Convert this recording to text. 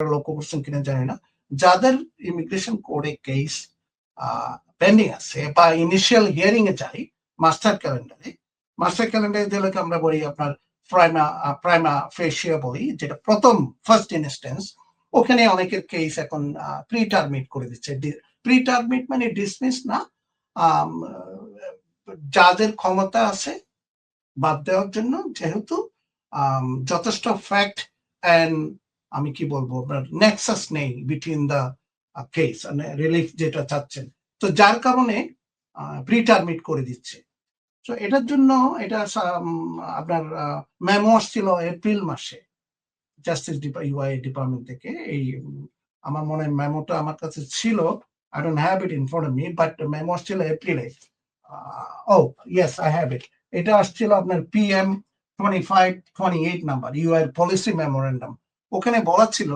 লক্ষ্য করছেন কিনা জানি না। যাদের ইমিগ্রেশন কোর্টে কেস পেন্ডিং আছে বা ইনিশিয়াল হিয়ারিং এ যাই মাস্টার ক্যালেন্ডারে মাস্টার ক্যালেন্ডারে যেটাকে আমরা বলি আপনার প্রাইমা প্রাইমা ফেসিয়া বলি, যেটা প্রথম ফার্স্ট ইনস্টেন্স ওখানে অনেকের কেস এখন প্রি টার্মিট করে দিচ্ছে। প্রি টার্মিট মানে ডিসমিস না যাদের ক্ষমতা আছে, বাদ দেওয়ার জন্য যেহেতু যথেষ্ট ফ্যাক্ট অ্যান্ড আমি কি বলব, আপনার নেক্সাস নেই বিটুইন দ্য কেস মানে রিলিফ যেটা চাচ্ছেন। তো যার কারণে প্রি টার্মিট করে দিচ্ছে। তো এটার জন্য এটা আপনার মেমো আসছিল এপ্রিল মাসে। জাস্টিস ইউআই ডিপার্টমেন্ট থেকে। এই, আমার মনে হয় মেমোটা আমার কাছে ছিল। I don't have it in me but memo আসছিল এপ্রিলে ও ইয়েস আই হ্যাভ ইট এটা আসছিল আপনার PM twenty five twenty eight number UI policy memorandum ওখানে বলা ছিল